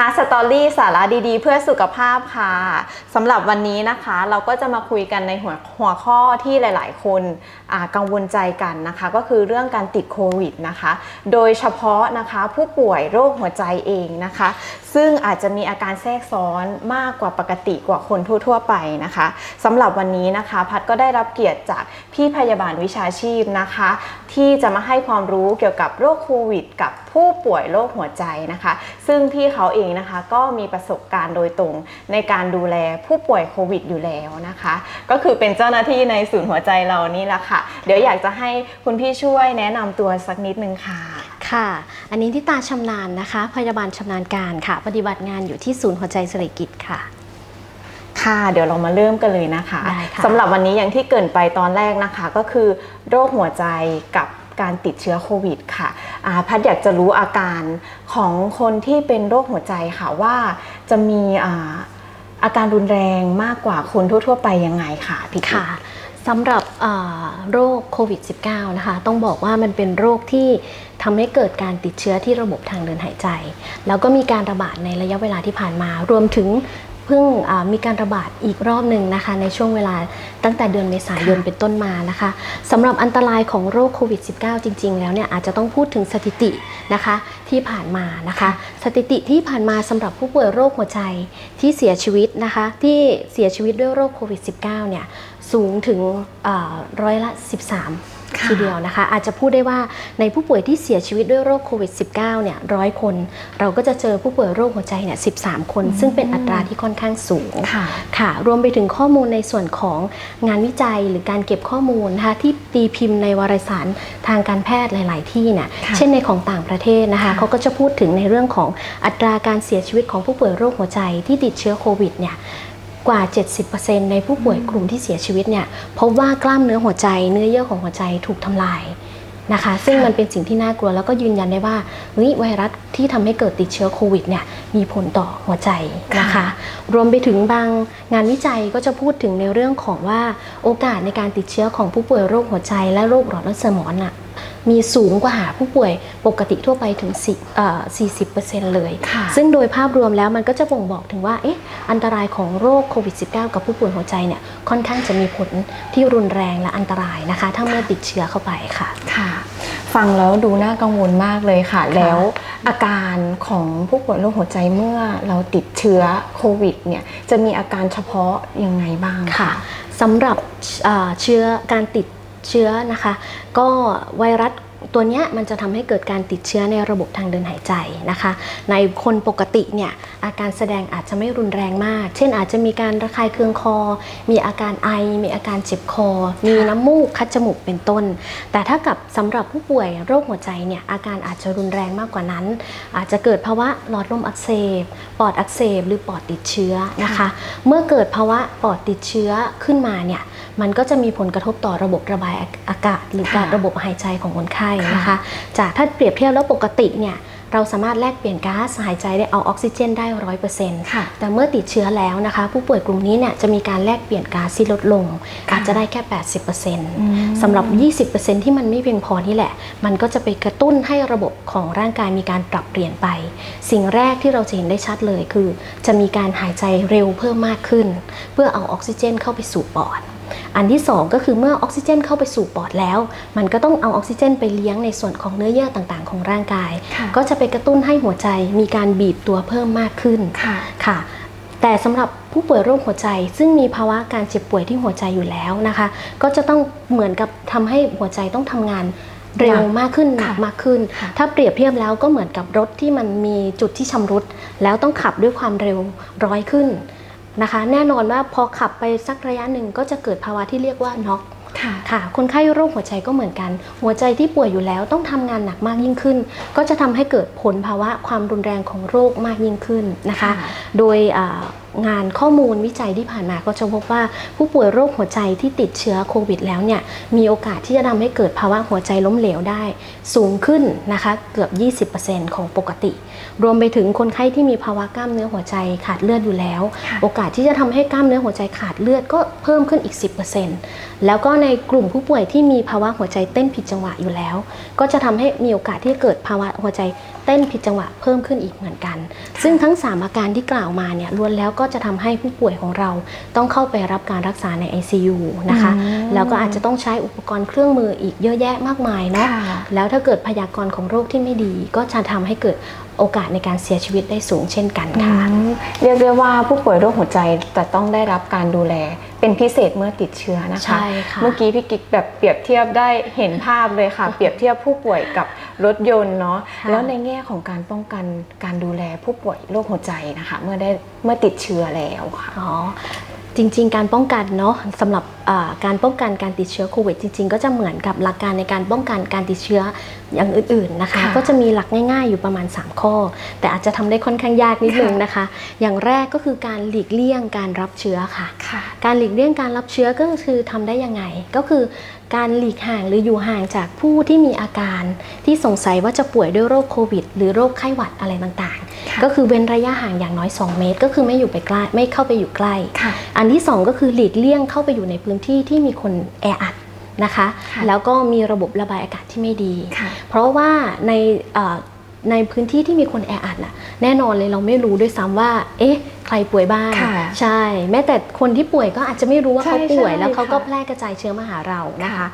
Hard Story สาระดีๆ เพื่อสุขภาพค่ะสำหรับวันนี้นะคะ เราก็จะมาคุยกันในหัวหัวข้อที่หลาย ๆ คนกังวลใจกันนะคะ ก็คือเรื่องการติดโควิดนะคะ โดยเฉพาะนะคะผู้ป่วยโรคหัวใจเองนะคะ ซึ่งอาจจะมีอาการแทรกซ้อนมากกว่าปกติกว่าคนทั่ว ๆ ไปนะคะสำหรับวันนี้นะคะ พัดก็ได้รับเกียรติจากพี่พยาบาลวิชาชีพนะคะ ที่จะมาให้ความรู้เกี่ยวกับโรคโควิด กับ ผู้ป่วยโรคหัวใจนะคะ ซึ่งพี่เขาเองนะคะก็มีประสบการณ์โดยตรงในการดูแลผู้ป่วยโควิดอยู่แล้วนะคะ ก็คือเป็นเจ้าหน้าที่ในศูนย์หัวใจเรานี่แหละค่ะ เดี๋ยวอยากจะให้คุณพี่ช่วยแนะนำตัวสักนิดนึงค่ะค่ะ อันนี้ที่ตาชำนาญนะคะ พยาบาลชำนาญการค่ะ ปฏิบัติงานอยู่ที่ศูนย์หัวใจสิริกิตค่ะค่ะ เดี๋ยวเรามาเริ่มกันเลยนะคะได้ค่ะสำหรับวันนี้อย่างที่เกรินไปตอนแรกนะคะ ก็คือโรคหัวใจกับการติดเชื้อโควิดค่ะอ่า พัดอยากจะรู้อาการของคนที่เป็นโรคหัวใจค่ะว่าจะมีอาอาการรุนแรงมากกว่าคนทั่ว ๆ ไปยังไงค่ะพี่ค่ะสำหรับโรคโควิด -19 นะคะ ต้องบอกว่ามันเป็นโรคที่ทำให้เกิดการติดเชื้อที่ระบบทางเดินหายใจ แล้วก็มีการระบาดในระยะเวลาที่ผ่านมา รวมถึง เพิ่งมีการระบาดอีกรอบหนึ่งนะคะในช่วงเวลาตั้งแต่เดือนเมษายนเป็นต้นมานะคะสำหรับอันตรายของโรคโควิด -19 จริง ๆ แล้วเนี่ยอาจจะต้องพูดถึงสถิตินะคะที่ผ่านมานะคะ สถิติที่ผ่านมาสำหรับผู้ป่วยโรคหัวใจที่เสียชีวิตนะคะที่เสียชีวิตด้วยโรคโควิด -19 เนี่ยสูงถึงร้อยละ 13 ทีเดียวนะคะ อาจจะพูดได้ว่าในผู้ป่วยที่เสียชีวิตด้วยโรคโควิด -19 เนี่ยร้อยคน เราก็จะเจอผู้ป่วยโรคหัวใจเนี่ย13คน ซึ่งเป็นอัตราที่ค่อนข้างสูงค่ะค่ะ รวมไปถึงข้อมูลในส่วนของงานวิจัยหรือการเก็บข้อมูลนะคะที่ตีพิมพ์ในวารสารทางการแพทย์หลาย ๆ ที่เนี่ยค่ะเช่นในของต่างประเทศนะคะค่ะเขาก็จะพูดถึงในเรื่องของอัตราการเสียชีวิตของผู้ป่วยโรคหัวใจที่ติดเชื้อโควิดเนี่ย กว่า 70%ในผู้ป่วยกลุ่มที่เสียชีวิตเนี่ยพบว่ากล้ามเนื้อหัวใจเนื้อเยื่อของหัวใจถูกทำลายนะคะ ซึ่งมันเป็นสิ่งที่น่ากลัวแล้วก็ยืนยันได้ว่าเฮ้ยไวรัสที่ทำให้เกิดติดเชื้อโควิดเนี่ยมีผลต่อหัวใจนะคะ รวมไปถึงบางงานวิจัยก็จะพูดถึงในเรื่องของว่าโอกาสในการติดเชื้อของผู้ป่วยโรคหัวใจและโรคหลอดเลือดสมองน่ะ มีสูงกว่าผู้ป่วยปกติทั่วไปถึง10เอ่อ40%เลยค่ะซึ่งโดยภาพรวมแล้วมันก็จะบ่งบอกถึงว่าเอ๊ะอันตรายของโรคโควิด -19 กับผู้ป่วยหัวใจเนี่ยค่อนข้างจะมีผลที่รุนแรงและอันตรายนะคะ ถ้าเมื่อติดเชื้อเข้าไปค่ะค่ะฟังแล้วดูน่ากังวลมากเลยค่ะ แล้วอาการของผู้ป่วยโรคหัวใจเมื่อเราติดเชื้อโควิดเนี่ยจะมีอาการเฉพาะยังไงบ้างค่ะสำหรับเอ่อเชื้อการติด เชื้อนะคะ ก็ไวรัส ตัวนี้มันจะทำให้เกิดการติดเชื้อในระบบทางเดินหายใจนะคะ ในคนปกติเนี่ยอาการแสดงอาจจะไม่รุนแรงมาก เช่นอาจจะมีการระคายเคืองคอ มีอาการไอ มีอาการเจ็บคอ มีน้ำมูกคัดจมูกเป็นต้น แต่ถ้ากับสำหรับผู้ป่วยโรคหัวใจเนี่ยอาการอาจจะรุนแรงมากกว่านั้น อาจจะเกิดภาวะหลอดลมอักเสบ ปอดอักเสบ หรือปอดติดเชื้อนะคะ เมื่อเกิดภาวะปอดติดเชื้อขึ้นมาเนี่ยมันก็จะมีผลกระทบต่อระบบระบายอากาศ หรือการะระบบหายใจของคนไข้นะคะ จากถ้าเปรียบเทียบแล้วปกติเนี่ยเราสามารถแลกเปลี่ยนก๊าซหายใจได้เอาออกซิเจนได้ร้อยเปอร์เซ็นต์ค่ะแต่เมื่อติดเชื้อแล้วนะคะ ผู้ป่วยกลุ่มนี้เนี่ยจะมีการแลกเปลี่ยนก๊าซที่ลดลงค่ะอาจจะได้แค่ 80%มสำหรับ 20%ที่มันไม่เพียงพอนี่แหละ มันก็จะไปกระตุ้นให้ระบบของร่างกายมีการปรับเปลี่ยนไป สิ่งแรกที่เราจะเห็นได้ชัดเลยคือ จะมีการหายใจเร็วเพิ่มมากขึ้น เพื่อเอาออกซิเจน เข้าไปสู่ปอด อันที่ 2 ก็คือเมื่อออกซิเจนเข้าไปสู่ปอดแล้ว มันก็ต้องเอาออกซิเจนไปเลี้ยงในส่วนของเนื้อเยื่อต่างๆ ของร่างกายค่ะก็จะไปกระตุ้นให้หัวใจมีการบีบตัวเพิ่มมากขึ้นค่ะค่ะแต่สำหรับผู้ป่วยโรคหัวใจซึ่งมีภาวะการเจ็บป่วยที่หัวใจอยู่แล้วนะคะ ก็จะต้องเหมือนกับทำให้หัวใจต้องทำงานเร็วมากขึ้นหนักค่ะมากขึ้นค่ะถ้าเปรียบเทียบแล้วก็เหมือนกับรถที่มันมีจุดที่ชำรุด แล้วต้องขับด้วยความเร็วร้อยขึ้น นะคะ แน่นอนว่าพอขับไปสักระยะหนึ่งก็จะเกิดภาวะที่เรียกว่าน็อกค่ะค่ะคนไข้โรคหัวใจก็เหมือนกัน หัวใจที่ป่วยอยู่แล้วต้องทำงานหนักมากยิ่งขึ้น ก็จะทำให้เกิดผลภาวะความรุนแรงของโรคมากยิ่งขึ้นนะคะค่ะโดยอ่างานข้อมูลวิจัยที่ผ่านมาก็จะพบว่าผู้ป่วยโรคหัวใจที่ติดเชื้อโควิดแล้วเนี่ยมีโอกาสที่จะทำให้เกิดภาวะหัวใจล้มเหลวได้ สูงขึ้นนะคะเกือบ 20%ของปกติ รวมไปถึงคนไข้ที่มีภาวะกล้ามเนื้อหัวใจขาดเลือดอยู่แล้วค่ะโอกาสที่จะทำให้กล้ามเนื้อหัวใจขาดเลือดก็เพิ่มขึ้นอีก 10%แล้วก็ในกลุ่มผู้ป่วยที่มีภาวะหัวใจเต้นผิดจังหวะอยู่แล้ว ก็จะทำให้มีโอกาสที่จะเกิดภาวะหัวใจ เต้นผิดจังหวะเพิ่มขึ้นอีกเหมือนกัน ซึ่งทั้ง 3 อาการที่กล่าวมาเนี่ยล้วนแล้วก็จะทำให้ผู้ป่วยของเราต้องเข้าไปรับการรักษาใน ICU นะคะอืมแล้วก็อาจจะต้องใช้อุปกรณ์เครื่องมืออีกเยอะแยะมากมายเนาะค่ะแล้วถ้าเกิดพยากรณ์ของโรคที่ไม่ดี ก็จะทำให้เกิด โอกาสในการเสียชีวิตได้สูงเช่นกันค่ะอืมเรียกได้ว่าผู้ป่วยโรคหัวใจจะต้องได้รับการดูแล เป็นพิเศษเมื่อติดเชื้อนะคะใช่ค่ะเมื่อกี้พี่กิ๊กแบบเปรียบเทียบได้เห็นภาพเลยค่ะ เปรียบเทียบผู้ป่วยกับรถยนต์เนาะค่ะแล้วในแง่ของการป้องกันการดูแลผู้ป่วยโรคหัวใจนะคะ เมื่อได้เมื่อติดเชื้อแล้วค่ะอ๋อ จริง ๆ การป้องกันเนาะสำหรับอ่าการป้องกันการติดเชื้อโควิดจริง ๆ ก็จะเหมือนกับหลักการในการป้องกันการติดเชื้ออย่างอื่น ๆ นะคะค่ะก็จะมีหลักง่าย ๆ อยู่ประมาณ 3 ข้อ แต่อาจจะทำได้ค่อนข้างยากนิดนึงนะคะ อย่างแรกก็คือการหลีกเลี่ยงการรับเชื้อค่ะค่ะการหลีกเลี่ยงการรับเชื้อก็คือทำได้ยังไง ก็คือการหลีกห่างหรืออยู่ห่างจากผู้ที่มีอาการที่สงสัยว่าจะป่วยด้วยโรคโควิด หรือโรคไข้หวัดอะไรต่างค่ะๆ ก็คือเว้นระยะห่างอย่างน้อย 2 เมตร ก็คือไม่อยู่ไปใกล้ไม่เข้าไปอยู่ใกล้ค่ะอันที่ 2 ก็คือหลีกเลี่ยงเข้าไปอยู่ในพื้นที่ที่มีคนแออัดนะคะค่ะแล้วก็มีระบบระบายอากาศที่ไม่ดีค่ะเพราะว่าในเอ่อในพื้นที่ที่มีคนแออัดน่ะแน่นอนเลยเราไม่รู้ด้วยซ้ำว่า เอ๊ะ ใครป่วยบ้างค่ะใช่ แม้แต่คนที่ป่วยก็อาจจะไม่รู้ว่าใช่เขาป่วยใช่แล้วเขาก็ค่ะแพร่กระจายเชื้อมาหาเรานะคะค่ะ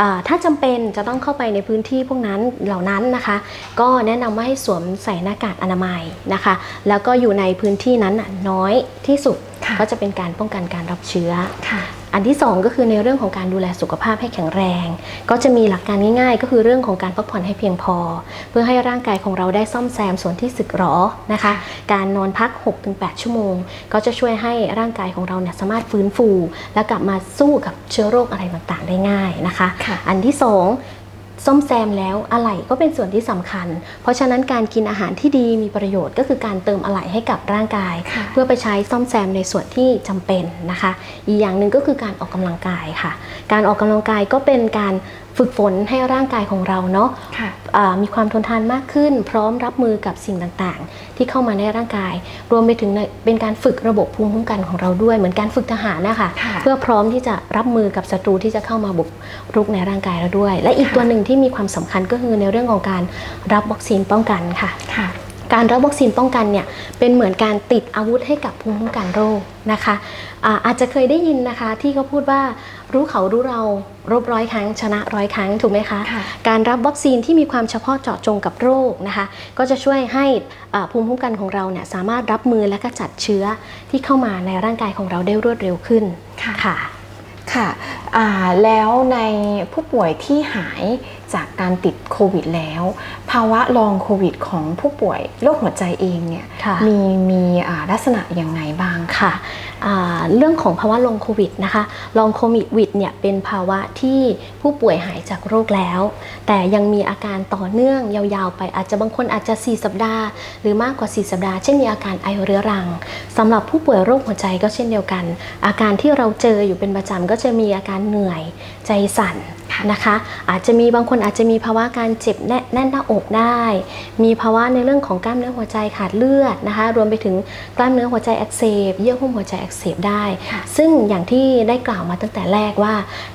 อ่าถ้าจำเป็นจะต้องเข้าไปในพื้นที่พวกนั้นเหล่านั้นนะคะ ก็แนะนำว่าให้สวมใส่หน้ากากอนามัยนะคะ แล้วก็อยู่ในพื้นที่นั้นน่ะน้อยที่สุดค่ะก็จะเป็นการป้องกันการรับเชื้อค่ะ อันที่ 2 ก็คือในเรื่องของการดูแลสุขภาพให้แข็งแรง ก็จะมีหลักการง่ายๆ ก็คือเรื่องของการพักผ่อนให้เพียงพอ เพื่อให้ร่างกายของเราได้ซ่อมแซมส่วนที่สึกหรอนะคะ การนอนพัก 6-8 ชั่วโมง ก็จะช่วยให้ร่างกายของเราเนี่ยสามารถฟื้นฟู และกลับมาสู้กับเชื้อโรคอะไรต่างๆ ได้ง่ายนะคะค่ะอันที่ 2 ซ่อมแซมแล้วอะไหล่ก็เป็นส่วนที่สำคัญ เพราะฉะนั้นการกินอาหารที่ดีมีประโยชน์ก็คือการเติมอะไหล่ให้กับร่างกายค่ะเพื่อไปใช้ซ่อมแซมในส่วนที่จำเป็นนะคะ อีกอย่างหนึ่งก็คือการออกกำลังกายค่ะ การออกกำลังกายก็เป็นการ ฝึกฝนให้ร่างกายของเราเนาะค่ะอ่ามีความทนทานมากขึ้น พร้อมรับมือกับสิ่งต่างๆ ที่เข้ามาในร่างกาย รวมไปถึงในเป็นการฝึกระบบภูมิคุ้มกันของเราด้วย เหมือนการฝึกทหารนะคะค่ะเพื่อพร้อมที่จะรับมือกับศัตรูที่จะเข้ามาบุกรุกในร่างกายเราด้วย และอีกค่ะตัวหนึ่งที่มีความสำคัญก็คือในเรื่องของการรับวัคซีนป้องกันค่ะค่ะ การรับวัคซีนป้องกันเนี่ยเป็นเหมือนการติดอาวุธให้กับภูมิคุ้มกันโรคนะคะอาอาจจะเคยได้ยินนะคะที่เขาพูดว่ารู้เขารู้เรารบร้อยครั้งชนะร้อยครั้งถูกไหมคะค่ะการรับวัคซีนที่มีความเฉพาะเจาะจงกับโรคนะคะก็จะช่วยให้อ่าภูมิคุ้มกันของเราเนี่ยสามารถรับมือและกจัดเชื้อที่เข้ามาในร่างกายของเราได้รวดเร็วขึ้นค่ะค่ะค่ะอ่าแล้วในผู้ป่วยที่หาย จากการติดโควิดแล้ว ภาวะลองโควิดของผู้ป่วยโรคหัวใจเองเนี่ยค่ะมีมีอ่าลักษณะยังไงบ้างคะค่ะอ่าเรื่องของภาวะลองโควิดนะคะลองโควิดเนี่ยเป็นภาวะที่ผู้ป่วยหายจากโรคแล้ว แต่ยังมีอาการต่อเนื่องยาวๆ ไปอาจจะบางคนอาจจะ 4 สัปดาห์ หรือมากกว่า 4 สัปดาห์ เช่นมีอาการไอเรื้อรังสำหรับผู้ป่วยโรคหัวใจก็เช่นเดียวกัน อาการที่เราเจออยู่เป็นประจำก็จะมีอาการเหนื่อยใจสั่น นะคะ อาจจะมีบางคนอาจจะมีภาวะการเจ็บแน่นแน่นหน้าอกได้ มีภาวะในเรื่องของกล้ามเนื้อหัวใจขาดเลือดนะคะ รวมไปถึงกล้ามเนื้อหัวใจอักเสบ เยื่อหุ้มหัวใจอักเสบได้ค่ะซึ่งอย่างที่ได้กล่าวมาตั้งแต่แรกว่า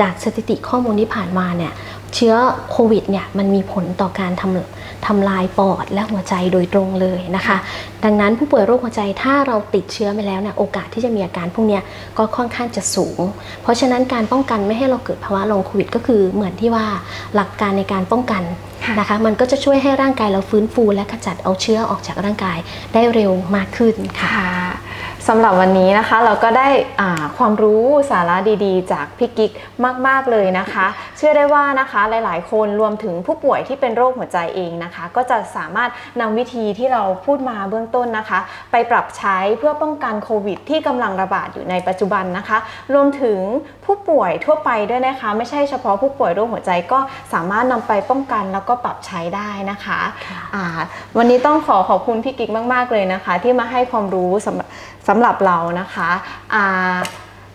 จากสถิติข้อมูลที่ผ่านมาเนี่ย เชื้อโควิดเนี่ยมันมีผลต่อการทำทำลายปอดและหัวใจโดยตรงเลยนะคะ ดังนั้นผู้ป่วยโรคหัวใจถ้าเราติดเชื้อไปแล้วเนี่ยโอกาสที่จะมีอาการพวกเนี้ยก็ค่อนข้างจะสูง เพราะฉะนั้นการป้องกันไม่ให้เราเกิดภาวะลงโควิด ก็คือเหมือนที่ว่าหลักการในการป้องกันค่ะนะคะมันก็จะช่วยให้ร่างกายเราฟื้นฟูและขจัดเอาเชื้อออกจากร่างกายได้เร็วมากขึ้นค่ะค่ะ สำหรับวันนี้นะคะเราก็ได้อ่าความรู้สาระดีๆ จากพี่กิ๊กมาก ๆ เลยนะคะ เชื่อได้ว่านะคะหลายๆ คนรวมถึงผู้ป่วยที่เป็นโรคหัวใจเองนะคะ ก็จะสามารถนำวิธีที่เราพูดมาเบื้องต้นนะคะ ไปปรับใช้เพื่อป้องกันโควิด ที่กำลังระบาดอยู่ในปัจจุบันนะคะ รวมถึงผู้ป่วยทั่วไปด้วยนะคะ ไม่ใช่เฉพาะผู้ป่วยโรคหัวใจก็สามารถนำไปป้องกันแล้วก็ปรับใช้ได้นะคะค่ะอ่าวันนี้ต้องขอขอบคุณพี่กิ๊กมาก ๆ เลยนะคะ ที่มาให้ความรู้สำหรับ สำหรับเรานะคะอ่า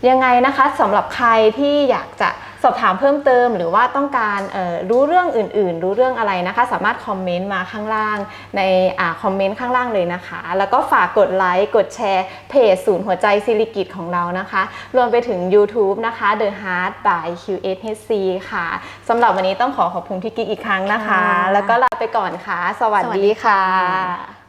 ยังไงนะคะสำหรับใครที่อยากจะสอบถามเพิ่มเติม หรือว่าต้องการเอ่อรู้เรื่องอื่น ๆ รู้เรื่องอะไรนะคะ สามารถคอมเมนต์มาข้างล่างในอ่าคอมเมนต์ข้างล่างเลยนะคะ แล้วก็ฝากกดไลค์กดแชร์เพจศูนย์หัวใจซิลิกิตของเรานะคะ รวมไปถึง YouTube นะคะ The Heart by QSHC ค่ะสำหรับวันนี้ต้องขอขอบคุณพี่กิ๊กอีกครั้งนะคะค่ะแล้วก็ลาไปก่อนค่ะ สวัสสวัสดีดีค่ะค่ะ